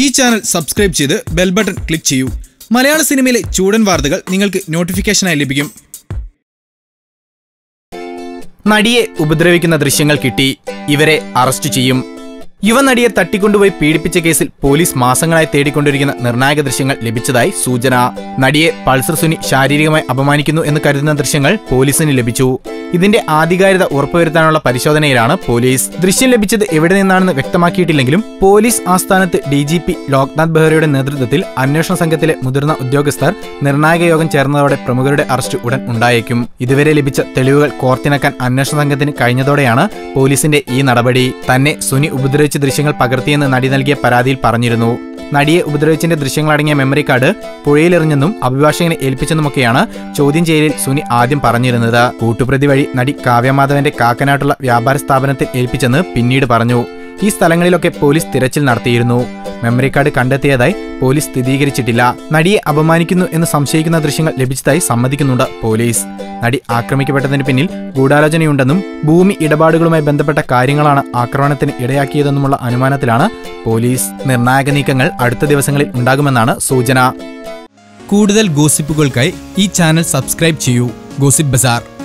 ഈ channel subscribe ചെയ്ത് bell button click ചെയ്യൂ. മലയാള സിനിമയിലെ ചൂടൻ വാർത്തകൾ നിങ്ങൾക്ക് നോട്ടിഫിക്കേഷനായി ലഭിക്കും. നടിയെ ഉപദ്രവിക്കുന്ന ദൃശ്യങ്ങൾ കിട്ടി. ഇവരെ അറസ്റ്റ് ചെയ്യും. യുവനടിയെ തട്ടിക്കൊണ്ടുപോയി പീഡിപ്പിച്ച കേസിൽ പോലീസ് മാസങ്ങളായി തേടിക്കൊണ്ടിരിക്കുന്ന നിർണായക ദൃശ്യങ്ങൾ ലഭിച്ചതായി സൂചന. നടിയെ പൾസർ സുനി ശാരീരികമായി അപമാനിക്കുന്നു എന്ന് കരുതുന്ന ദൃശ്യങ്ങൾ പോലീസിന് ലഭിച്ചു. ഇതിന്റെ ആധികാരികത ഉറപ്പുവരുത്താനുള്ള പരിശോധനയിലാണ് പോലീസ്. ദൃശ്യം ലഭിച്ചത് എവിടെ നിന്നാണെന്ന് വ്യക്തമാക്കിയിട്ടില്ലെങ്കിലും പോലീസ് ആസ്ഥാനത്ത് ഡി ജി പി ലോക്നാഥ് ബെഹ്റയുടെ നേതൃത്വത്തിൽ അന്വേഷണ സംഘത്തിലെ മുതിർന്ന ഉദ്യോഗസ്ഥർ നിർണായക യോഗം ചേർന്നതോടെ പ്രമുഖരുടെ അറസ്റ്റ് ഉടൻ ഉണ്ടായേക്കും. ഇതുവരെ ലഭിച്ച തെളിവുകൾ കോർത്തിണക്കാൻ അന്വേഷണ സംഘത്തിന് കഴിഞ്ഞതോടെയാണ് പോലീസിന്റെ ഈ നടപടി. തന്നെ സുനി ഉപദ്രവിച്ച ദൃശ്യങ്ങൾ പകർത്തിയെന്ന് നടി നൽകിയ പരാതിയിൽ പറഞ്ഞിരുന്നു. നടിയെ ഉപദ്രവിച്ചതിന്റെ ദൃശ്യങ്ങളടങ്ങിയ മെമ്മറി കാർഡ് പുഴയിലെറിഞ്ഞെന്നും അഭിഭാഷകനെ ഏൽപ്പിച്ചെന്നുമൊക്കെയാണ് ചോദ്യം ചെയ്യലിൽ സുനി ആദ്യം പറഞ്ഞിരുന്നത്. കൂട്ടുപ്രതി വഴി നടി കാവ്യമാധവന്റെ കാക്കനാട്ടുള്ള വ്യാപാര സ്ഥാപനത്തിൽ ഏൽപ്പിച്ചെന്ന് പിന്നീട് പറഞ്ഞു. ഈ സ്ഥലങ്ങളിലൊക്കെ പോലീസ് തിരച്ചിൽ നടത്തിയിരുന്നു. മെമ്മറി കാർഡ് കണ്ടെത്തിയതായി പോലീസ് സ്ഥിരീകരിച്ചിട്ടില്ല. നടിയെ അപമാനിക്കുന്നു എന്ന് സംശയിക്കുന്ന ദൃശ്യങ്ങൾ ലഭിച്ചതായി സമ്മതിക്കുന്നുണ്ട് പോലീസ്. നടി ആക്രമിക്കപ്പെട്ടതിന് പിന്നിൽ ഗൂഢാലോചനയുണ്ടെന്നും ഭൂമി ഇടപാടുകളുമായി ബന്ധപ്പെട്ട കാര്യങ്ങളാണ് ആക്രമണത്തിന് ഇടയാക്കിയതെന്നുമുള്ള അനുമാനത്തിലാണ് പോലീസ്. നിർണായക നീക്കങ്ങൾ അടുത്ത ദിവസങ്ങളിൽ ഉണ്ടാകുമെന്നാണ് സൂചന. കൂടുതൽ ഗോസിപ്പുകൾക്കായി ഈ ചാനൽ സബ്സ്ക്രൈബ് ചെയ്യൂ. Gossip bazaar.